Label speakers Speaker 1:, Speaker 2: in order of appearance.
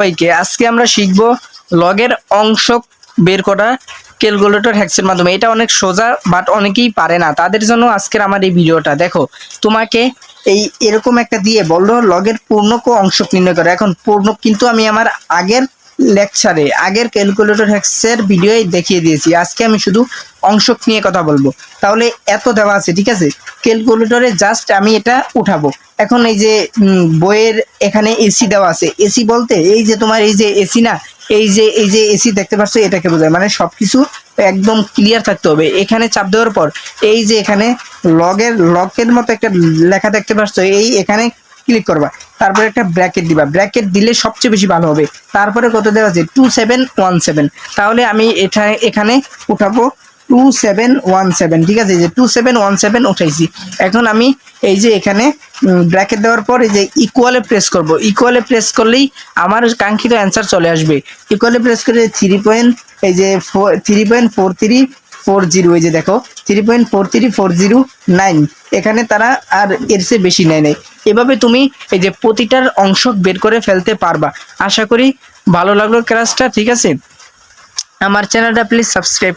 Speaker 1: সবাইকে, আজকে আমরা শিখব লগের অংশ বের করা ক্যালকুলেটর হ্যাক্সের মাধ্যমে। এটা অনেক সোজা বাট অনেকেই পারে না। তাদের জন্য আজকের আমার এই ভিডিওটা। দেখো, তোমাকে এই এরকম একটা দিয়ে বলল লগের পূর্ণক অংশ নির্ণয় করে। এখন পূর্ণক কিন্তু আমি আমার আগের লেকচারে আগের ক্যালকুলেটর হ্যাক্সের ভিডিওই দেখিয়ে দিয়েছি। আজকে আমি শুধু অংশক নিয়ে কথা বলব। তাহলে এত দেওয়া আছে, ঠিক আছে? ক্যালকুলেটরে জাস্ট আমি এটা উঠাবো। এখন এই যে বইয়ের এখানে এসি দেওয়া আছে। এসি বলতে এই যে তোমার এই যে এসি না, এই যে এই যে এসি দেখতে পাচ্ছ, এটাকে বোঝায়। মানে সব কিছু একদম ক্লিয়ার থাকতে হবে। এখানে চাপ দেওয়ার পর এই যে এখানে লগের লগের মতো একটা লেখা দেখতে পাচ্ছ, এই এখানে ক্লিক করবা। তারপরে একটা ব্র্যাকেট দিবা। ব্র্যাকেট দিলে সবচেয়ে বেশি ভালো হবে। তারপরে কত দেওয়া আছে? টু সেভেন ওয়ান সেভেন তাহলে আমি এটা এখানে উঠাবো। টু সেভেন ওয়ান সেভেন ঠিক আছে? এই যে টু সেভেন ওয়ান সেভেন উঠাইছি। এখন আমি এই যে এখানে ব্র্যাকেট দেওয়ার পর এই যে ইকুয়ালে প্রেস করব। ইকুয়ালে প্রেস করলেই আমার কাঙ্ক্ষিত অ্যান্সার চলে আসবে। ইকুয়ালে প্রেস করে থ্রি পয়েন্ট এই যে four three point four three four zero এই যে দেখো three point four three four zero nine এখানে তারা আর এর চেয়ে বেশি নেয় নেই। এভাবে তুমি এই যে প্রতিটার অংশ বের করে ফেলতে পারবা। আশা করি ভালো লাগল ক্লাসটা ঠিক আছে? আমার চ্যানেলটা প্লিজ সাবস্ক্রাইব